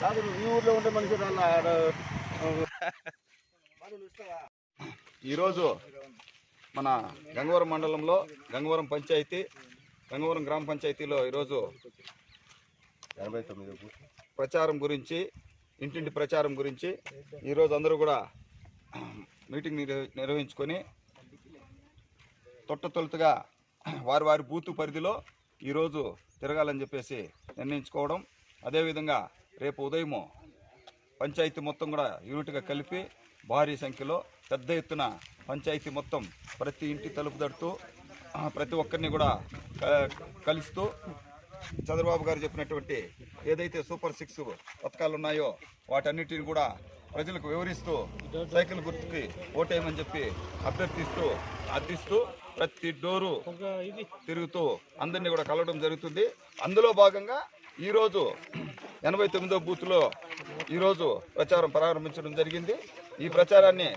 కాదు ఈ ఊర్లో ఉండే మనిషి ఈరోజు మన గంగవరం మండలంలో గంగవరం పంచాయతీ గంగవరం గ్రామ పంచాయతీలో ఈరోజు ఎనభై తొమ్మిది బూత్. ప్రచారం గురించి ఇంటింటి ప్రచారం గురించి ఈరోజు అందరూ కూడా మీటింగ్ నిర్వ- నిర్వహించుకొని తొట్ట తొలుతుగా వారి వారి బూతు పరిధిలో ఈరోజు తిరగాలని చెప్పేసి నిర్ణయించుకోవడం అదేవిధంగా రేపు ఉదయము పంచాయతీ మొత్తం కూడా యూనిట్గా కలిపి భారీ సంఖ్యలో పెద్ద ఎత్తున పంచాయతీ మొత్తం ప్రతి ఇంటి తలుపు తడుతూ ప్రతి ఒక్కరిని కూడా కలుస్తూ చంద్రబాబు గారు చెప్పినటువంటి ఏదైతే సూపర్ సిక్స్ పథకాలు ఉన్నాయో వాటన్నిటిని కూడా ప్రజలకు వివరిస్తూ సైకిల్ గుర్తుకి ఓటేయమని చెప్పి అభ్యర్థిస్తూ అర్థిస్తూ ప్రతి డోరు తిరుగుతూ అందరినీ కూడా కలవడం జరుగుతుంది. అందులో భాగంగా ఈరోజు ఎనభై తొమ్మిదో బూత్లో ఈరోజు ప్రచారం ప్రారంభించడం జరిగింది. ఈ ప్రచారాన్ని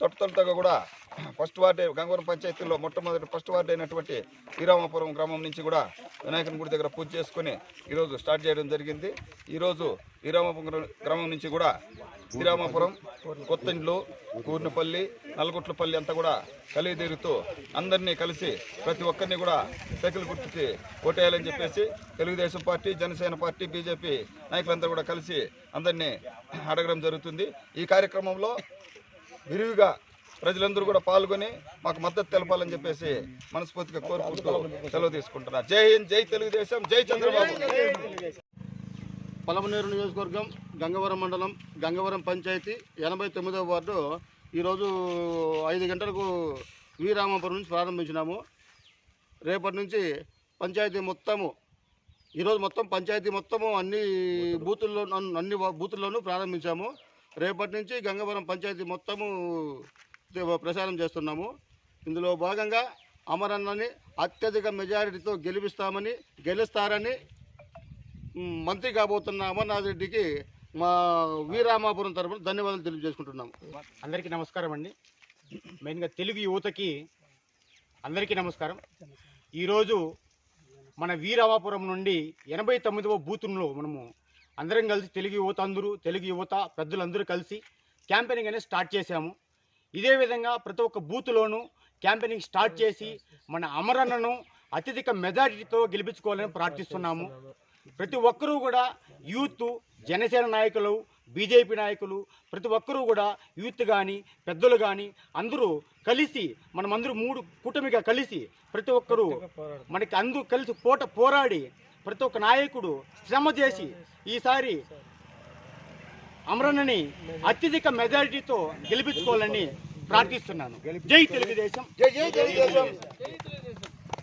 తొట్ట తొట్టగా కూడా ఫస్ట్ వార్డే గంగవరం పంచాయతీలో మొట్టమొదటి ఫస్ట్ వార్డు అయినటువంటి శ్రీరామాపురం గ్రామం నుంచి కూడా వినాయకుని గుడి దగ్గర పూజ చేసుకుని ఈరోజు స్టార్ట్ చేయడం జరిగింది. ఈరోజు శ్రీరామాపురం గ్రామం నుంచి కూడా శ్రీరామపురం కొత్తండ్లు కూర్నపల్లి నల్గొట్లపల్లి అంతా కూడా కలిగి తీరుతూ అందరినీ కలిసి ప్రతి ఒక్కరిని కూడా సైకిల్ గుర్తుకి ఓటేయాలని చెప్పేసి Telugu Desam party Janasena party BJP నాయకులందరూ కూడా కలిసి అందరినీ అడగడం జరుగుతుంది. ఈ కార్యక్రమంలో విరివిగా ప్రజలందరూ కూడా పాల్గొని మాకు మద్దతు తెలపాలని చెప్పేసి మనస్ఫూర్తిగా కోరుకుంటూ సెలవు తీసుకుంటున్నారు. జై హింద్ జై తెలుగుదేశం జై చంద్రబాబు. పలమనేరు నియోజకవర్గం గంగవరం మండలం గంగవరం పంచాయతీ ఎనభై తొమ్మిదవ వార్డు. ఈరోజు ఐదు గంటలకు వీరామాపురం నుంచి ప్రారంభించినాము. రేపటి నుంచి పంచాయతీ మొత్తము ఈరోజు మొత్తం పంచాయతీ మొత్తము అన్ని బూతుల్లో అన్ని బూతుల్లోనూ ప్రారంభించాము. రేపటి నుంచి గంగవరం పంచాయతీ మొత్తము ప్రచారం చేస్తున్నాము. ఇందులో భాగంగా అమరన్నని అత్యధిక మెజారిటీతో గెలిపిస్తామని గెలుస్తారని మంత్రి కాబోతున్న అమర్నాథ్ రెడ్డికి మా వీరామాపురం తరపున ధన్యవాదాలు తెలియజేసుకుంటున్నాము. అందరికీ నమస్కారం అండి. మెయిన్గా తెలుగు యువతకి అందరికీ నమస్కారం. ఈరోజు మన వీరామాపురం నుండి ఎనభై తొమ్మిదవ బూతుల్లో మనము అందరం కలిసి తెలుగు యువత అందరూ తెలుగు యువత పెద్దలందరూ కలిసి క్యాంపెయినింగ్ అనేది స్టార్ట్ చేశాము. ఇదే విధంగా ప్రతి ఒక్క బూత్లోనూ క్యాంపెయినింగ్ స్టార్ట్ చేసి మన అమరన్నను అత్యధిక మెజారిటీతో గెలిపించుకోవాలని ప్రార్థిస్తున్నాము. ప్రతి ఒక్కరూ కూడా యూత్ జనసేన నాయకులు బీజేపీ నాయకులు ప్రతి ఒక్కరూ కూడా యూత్ కానీ పెద్దలు కానీ అందరూ కలిసి మనమందరూ మూడు కూటమిగా కలిసి ప్రతి ఒక్కరూ మనకి అందరూ కలిసి పోట పోరాడి ప్రతి ఒక్క నాయకుడు శ్రమ చేసి ఈసారి అమరన్నని అత్యధిక మెజారిటీతో గెలిపించుకోవాలని ప్రార్థిస్తున్నాను. జై తెలుగుదేశం. జై జై తెలుగుదేశం.